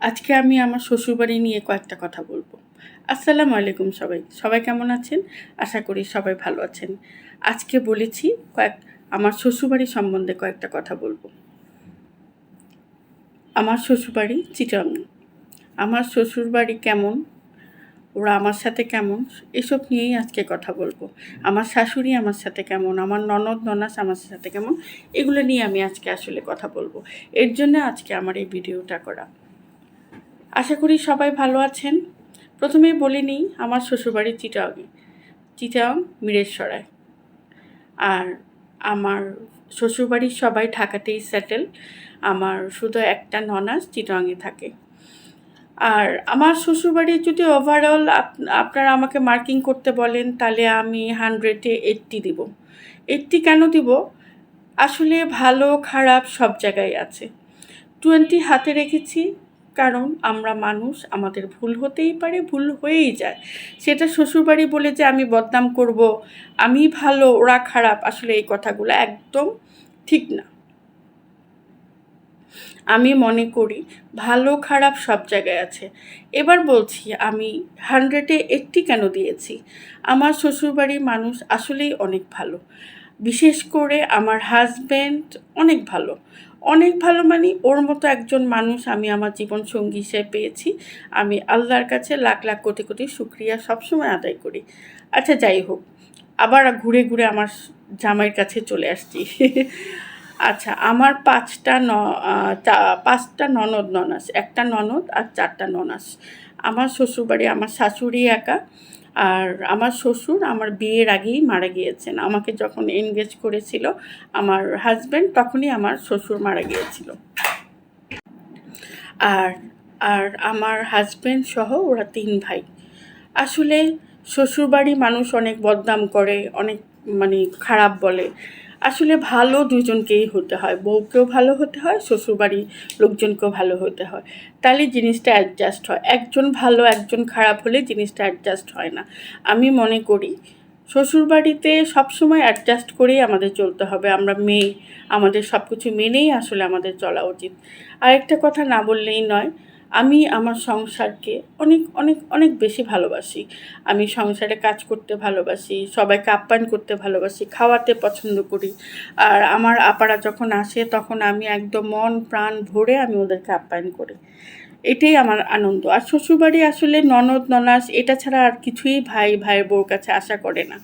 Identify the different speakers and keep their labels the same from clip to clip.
Speaker 1: আজকে আমি আমার শ্বশুরবাড়ি নিয়ে কয়েকটা কথা বলব। আসসালামু আলাইকুম সবাই। সবাই কেমন আছেন? আশা করি সবাই ভালো আছেন। আজকে বলেছি কয়েক, আমার শ্বশুরবাড়ি সম্বন্ধে কয়েকটা কথা বলব। আমার শ্বশুরবাড়ি চিটং। আমার শ্বশুরবাড়ি কেমন? ওরা আমার সাথে কেমন? এসব নিয়েই আজকে কথা বলব। আমার শাশুড়ি আমার সাথে কেমন? আমার ননদ, ননাস আমার সাথে কেমন? এগুলো নিয়ে আমি আজকে আসলে কথা বলব। এর জন্য আজকে আমার এই ভিডিওটা করা। আশা করি সবাই ভালো আছেন। প্রথমেই বলে নিই, আমার শ্বশুরবাড়ি চিটাংয়ে চিটাং মিরেশ্বরায়। আর আমার শ্বশুরবাড়ির সবাই ঢাকাতেই সেটেল আমার শুধু একটা ননাস চিটাংয়ে থাকে। আর আমার শ্বশুরবাড়ি যদি ওভারঅল আপনারা আমাকে মার্কিং করতে বলেন, তাহলে আমি হান্ড্রেডে এইট্টি দিব। এইট্টি কেন দিব? আসলে ভালো, খারাপ সব জায়গায় আছে। টোয়েন্টি হাতে রেখেছি কারণ আমরা মানুষ, আমাদের ভুল হতেই পারে, ভুল হয়েই যায়। সেটা শ্বশুরবাড়ি বলে যে আমি বদনাম করব, আমি ভালো, ওরা খারাপ, আসলে এই কথাগুলো একদম ঠিক না। আমি মনে করি ভালো, খারাপ সব জায়গায় আছে। এবার বলছি, আমি হান্ড্রেডে একটি কেন দিয়েছি? আমার শ্বশুরবাড়ির মানুষ আসলেই অনেক ভালো। বিশেষ করে আমার হাজব্যান্ড অনেক ভালো। অনেক ভালো মানে ওর মতো একজন মানুষ আমি আমার জীবন সঙ্গী হিসেবে পেয়েছি। আমি আল্লাহর কাছে লাখ লাখ কোটি কোটি শুক্রিয়া সবসময় আদায় করি। আচ্ছা যাই হোক, আবার ঘুরে ঘুরে আমার জামাইয়ের কাছে চলে আসছি। আচ্ছা আমার পাঁচটা ন পাঁচটা ননদ ননাস, একটা ননদ আর চারটা ননাস। আমার শ্বশুরবাড়ি, আমার শাশুড়ি একা। আর আমার শ্বশুর আমার বিয়ের আগেই মারা গিয়েছেন। আমাকে যখন এনগেজ করেছিল আমার হাজব্যান্ড তখনই আমার শ্বশুর মারা গিয়েছিল। আর আর আমার হাজব্যান্ড সহ ওরা তিন ভাই। আসলে শ্বশুরবাড়ি মানুষ অনেক বদনাম করে, অনেক মানে খারাপ বলে। আসলে ভালো দুজনকেই হতে হয়। বউকেও ভালো হতে হয়, শ্বশুরবাড়ির লোকজনকেও ভালো হতে হয়। তাহলে জিনিসটা অ্যাডজাস্ট হয়। একজন ভালো, একজন খারাপ হলে জিনিসটা অ্যাডজাস্ট হয় না। আমি মনে করি, শ্বশুরবাড়িতে সবসময় অ্যাডজাস্ট করেই আমাদের চলতে হবে। আমরা মেয়ে, আমাদের সব কিছু মেনেই আসলে আমাদের চলা উচিত। আরেকটা কথা না বললেই নয় আমি আমার সংসারকে অনেক অনেক অনেক বেশি ভালোবাসি। আমি সংসারে কাজ করতে ভালোবাসি, সবাইকে আপ্যায়ন করতে ভালোবাসি, খাওয়াতে পছন্দ করি। আর আমার আপারা যখন আসে, তখন আমি একদম মন, প্রাণ ভরে আমি ওদেরকে আপ্যায়ন করি। এটাই আমার আনন্দ। আর শ্বশুরবাড়ি আসলে ননদ, ননাস, এটা ছাড়া আর কিছুই ভাই, ভাইয়ের বউর কাছে আশা করে না।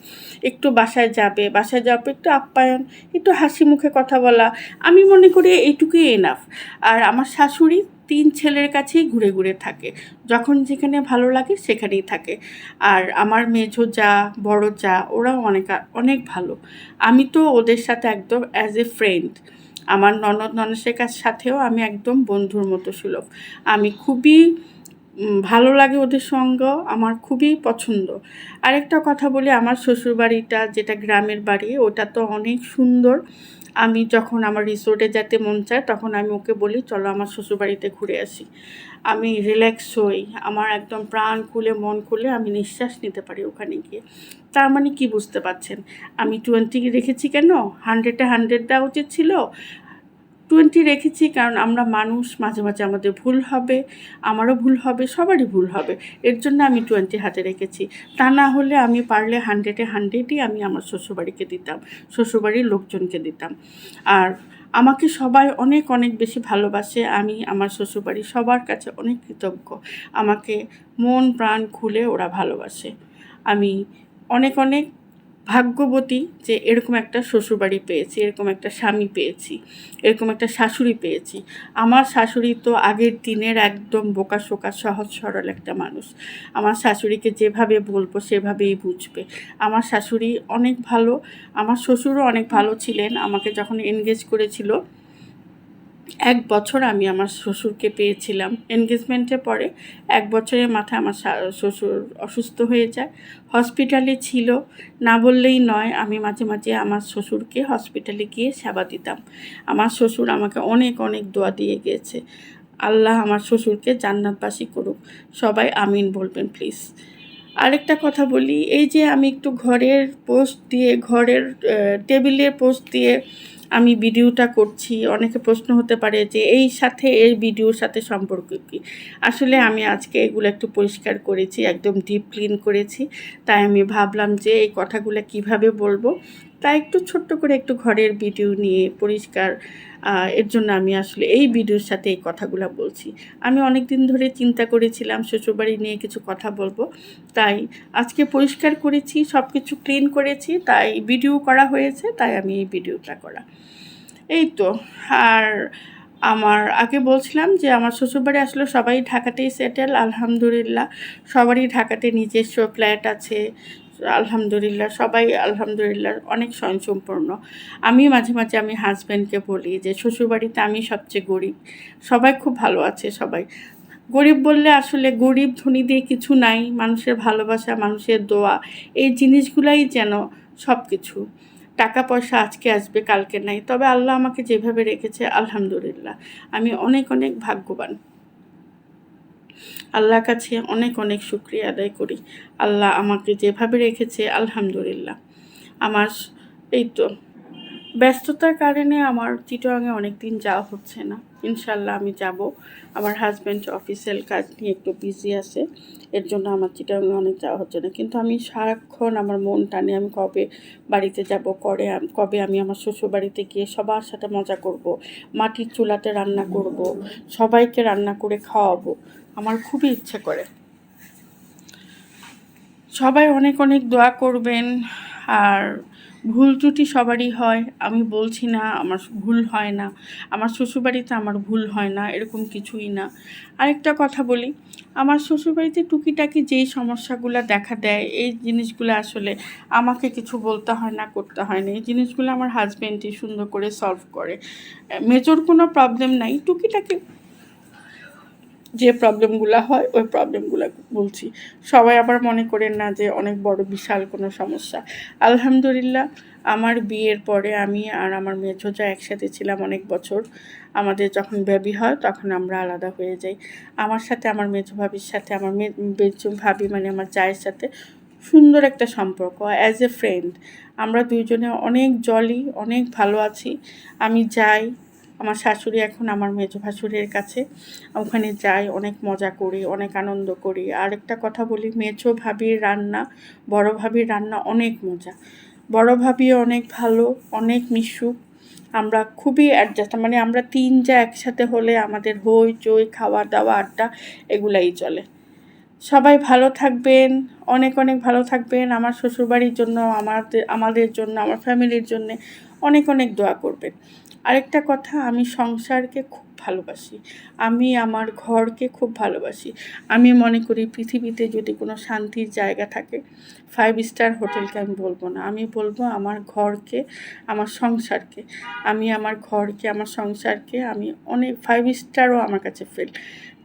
Speaker 1: একটু বাসায় যাবে বাসায় যাবে একটু আপ্যায়ন, একটু হাসি মুখে কথা বলা, আমি মনে করি এইটুকুই এনাফ আর আমার শাশুড়ি তিন ছেলের কাছেই ঘুরে ঘুরে থাকে। যখন যেখানে ভালো লাগে সেখানেই থাকে। আর আমার মেঝো যা, বড় যা, ওরাও অনেক অনেক ভালো। আমি তো ওদের সাথে একদম অ্যাজ এ ফ্রেন্ড আমার ননদ ননসের কাছ, সাথেও আমি একদম বন্ধুর মতো সুলভ। আমি খুবই ভালো লাগে ওদের সঙ্গ, আমার খুবই পছন্দ। আরেকটা কথা বলি, আমার শ্বশুরবাড়িটা যেটা গ্রামের বাড়ি, ওটা তো অনেক সুন্দর। আমি যখন আমার রিসোর্টে যেতে মন চায়, তখন আমি ওকে বলি, চলো আমার শ্বশুরবাড়িতে ঘুরে আসি। আমি রিল্যাক্স হই, আমার একদম প্রাণ খুলে, মন খুলে আমি নিঃশ্বাস নিতে পারি ওখানে গিয়ে। তার মানে কি বুঝতে পারছেন? আমি টোয়েন্টি রেখেছি কেন? হান্ড্রেডে হান্ড্রেড দেওয়া উচিত ছিল? টোয়েন্টি রেখেছি, কারণ আমরা মানুষ, মাঝে মাঝে আমাদের ভুল হবে, আমারও ভুল হবে, সবারই ভুল হবে। এর জন্য আমি টোয়েন্টি হাতে রেখেছি। তা না হলে আমি পারলে হান্ড্রেডে হান্ড্রেডই আমি আমার শ্বশুরবাড়িকে দিতাম, শ্বশুরবাড়ির লোকজনকে দিতাম। আর আমাকে সবাই অনেক অনেক বেশি ভালোবাসে, আমি, আমার শ্বশুরবাড়ি সবার কাছে অনেক কৃতজ্ঞ। আমাকে মন প্রাণ খুলে ওরা ভালোবাসে। আমি অনেক অনেক ভাগ্যবতী যে এরকম একটা শ্বশুরবাড়ি পেয়েছি, এরকম একটা স্বামী পেয়েছি, এরকম একটা শাশুড়ি পেয়েছি। আমার শাশুড়ি তো আগের দিনের একদম বোকা শোকা, সহজ সরল একটা মানুষ। আমার শাশুড়িকে যেভাবে বলব সেভাবেই বুঝবে। আমার শাশুড়ি অনেক ভালো, আমার শ্বশুরও অনেক ভালো ছিলেন, আমাকে যখন এনগেজ করেছিল এক বছর আমি আমার শ্বশুরকে পেয়েছিলাম। এনগেজমেন্টের পরে এক বছরের মাথায় আমার শ্বশুর অসুস্থ হয়ে যায়। হসপিটালে ছিল, না বললেই নয়, আমি মাঝে মাঝে আমার শ্বশুরকে হসপিটালে গিয়ে সেবা দিতাম। আমার শ্বশুর আমাকে অনেক অনেক দোয়া দিয়ে গিয়েছে। আল্লাহ আমার শ্বশুরকে জান্নাতবাসী করুক। সবাই আমিন বলবেন প্লিজ আরেকটা কথা বলি, এই যে আমি একটু ঘরের পোস্ট দিয়ে, ঘরের টেবিলের পোস্ট দিয়ে আমি ভিডিওটা করছি, অনেকে প্রশ্ন হতে পারে যে এই সাথে এই ভিডিওর সাথে সম্পর্ক কী? আসলে আমি আজকে এগুলো একটু পরিষ্কার করেছি, একদম ডিপ ক্লিন করেছি। তাই আমি ভাবলাম যে এই কথাগুলো কীভাবে বলব? তাই একটু ছোট্ট করে একটু ঘরের ভিডিও নিয়ে পরিষ্কার এর জন্য আমি আসলে এই ভিডিওর সাথে এই কথাগুলো বলছি। আমি অনেক দিন ধরে চিন্তা করেছিলাম শ্বশুরবাড়ি নিয়ে কিছু কথা বলব, তাই আজকে পরিষ্কার করেছি সব কিছু ক্লিন করেছি, তাই ভিডিও করা হয়েছে, তাই আমি এই ভিডিওটা করা। এই তো, আর আমার আগে বলছিলাম যে আমার শ্বশুরবাড়ি আসলে সবাই ঢাকাতেই সেটেল আলহামদুলিল্লাহ। সবারই ঢাকাতে নিজস্ব ফ্ল্যাট আছে আলহামদুলিল্লাহ, সবাই আলহামদুলিল্লাহ অনেক স্বয়ংসম্পূর্ণ। আমি মাঝে মাঝে আমি হাজব্যান্ডকে বলি যে, শ্বশুরবাড়িতে আমি সবচেয়ে গরিব। সবাই খুব ভালো আছে সবাই। গরিব বললে আসলে গরিব ধনী দিয়ে কিছু নাই, মানুষের ভালোবাসা, মানুষের দোয়া, এই জিনিসগুলাই যেন সব কিছু টাকা পয়সা আজকে আসবে, কালকে নাই। তবে আল্লাহ আমাকে যেভাবে রেখেছে, আলহামদুলিল্লাহ। আমি অনেক অনেক ভাগ্যবান। আল্লাহর কাছে অনেক অনেক শুক্রিয়া আদায় করি। আল্লাহ আমাকে যেভাবে রেখেছে, আলহামদুলিল্লাহ। আমার এই তো ব্যস্ততার কারণে আমার চিটোয়াংয়ে অনেক দিন যাওয়া হচ্ছে না। ইনশাল্লাহ আমি যাব। আমার হাজব্যান্ড অফিসিয়াল কাজ নিয়ে একটু বিজি আছে। এর জন্য আমার চিটোয়াংয়ে অনেক যাওয়া হচ্ছে না। কিন্তু আমি সারাক্ষণ আমার মন টানে আমি কবে বাড়িতে যাব, করে কবে আমি আমার শ্বশুর বাড়িতে গিয়ে সবার সাথে মজা করব, মাটির চুলাতে রান্না করব, সবাইকে রান্না করে খাওয়াবো, আমার খুবই ইচ্ছে করে। সবাই অনেক অনেক দোয়া করবেন, আর ভুল ত্রুটি সবারই হয়, আমি বলছি না, আমার ভুল হয় না, আমার শ্বশুরবাড়িতে আমার ভুল হয় না, এরকম কিছুই না। আরেকটা কথা বলি, আমার শ্বশুরবাড়িতে টুকিটাকি যেই সমস্যাগুলো দেখা দেয়, এই জিনিসগুলো আসলে আমাকে কিছু বলতে হয় না, করতে হয় না, এই জিনিসগুলো আমার হাজব্যান্ডই সুন্দর করে সলভ করে। মেজর কোনো প্রবলেম নাই, টুকিটাকি যে প্রবলেমগুলো হয়, ওই প্রবলেমগুলো বলছি। সবাই আবার মনে করেন না যে অনেক বড় বিশাল কোনো সমস্যা। আলহামদুলিল্লাহ, আমার বিয়ের পরে আমি আর আমার মেঝোজা একসাথে ছিলাম অনেক বছর। আমাদের যখন বেবি হয়, তখন আমরা আলাদা হয়ে যাই। আমার সাথে, আমার মেঝো ভাবির সাথে, আমার মেঝো ভাবি মানে আমার চায়ের সাথে সুন্দর একটা সম্পর্ক অ্যাজ এ ফ্রেন্ড আমরা দুইজনে অনেক জলি অনেক ভালো আছি। আমি যাই আমার শাশুড়ি এখন আমার মেজো ভাসুরের কাছে। ওখানে যাই, অনেক মজা করি, অনেক আনন্দ করি। আরেকটা কথা বলি, মেজো ভাবির রান্না, বড় ভাবির রান্না অনেক মজা। বড় ভাবিও অনেক ভালো, অনেক মিশুক। আমরা খুবই অ্যাডজাস্ট মানে আমরা তিন যা একসাথে হলে আমাদের হই, চই, খাওয়া দাওয়া, আড্ডা এগুলাই চলে। সবাই ভালো থাকবেন, অনেক অনেক ভালো থাকবেন। আমার শ্বশুরবাড়ির জন্য, আমাদের আমাদের জন্য, আমার ফ্যামিলির জন্য অনেক অনেক দোয়া করবেন। আরেকটা কথা, আমি সংসারকে খুব ভালোবাসি। আমি আমার ঘরকে খুব ভালোবাসি। আমি মনে করি পৃথিবীতে যদি কোনো শান্তির জায়গা থাকে ফাইভ স্টার হোটেলকে আমি বলব না। আমি বলব আমার ঘরকে, আমার সংসারকে। আমি আমার ঘরকে, আমার সংসারকে আমি অনেক ফাইভ স্টারও আমার কাছে ফেল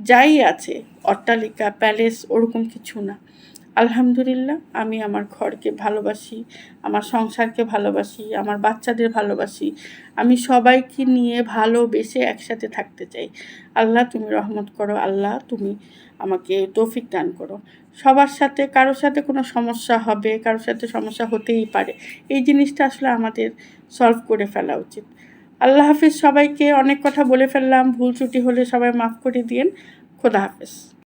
Speaker 1: যাই আছে, অট্টালিকা প্যালেস ওরকম কিছু না। আলহামদুলিল্লাহ, আমি আমার ঘরকে ভালোবাসি, আমার সংসারকে ভালোবাসি, আমার বাচ্চাদের ভালোবাসি। আমি সবাইকে নিয়ে ভালোবেসে একসাথে থাকতে চাই। আল্লাহ, তুমি রহমত করো। আল্লাহ, তুমি আমাকে তৌফিক দান করো। সবার সাথে, কারোর সাথে কোনো সমস্যা হবে, কারোর সাথে সমস্যা হতেই পারে। এই জিনিসটা আসলে আমাদের সলভ করে ফেলা উচিত। আল্লাহ হাফিজ, সবাইকে অনেক কথা বলে ফেললাম। ভুল ত্রুটি হলে সবাই মাফ করে দিয়েন। খোদা হাফেজ।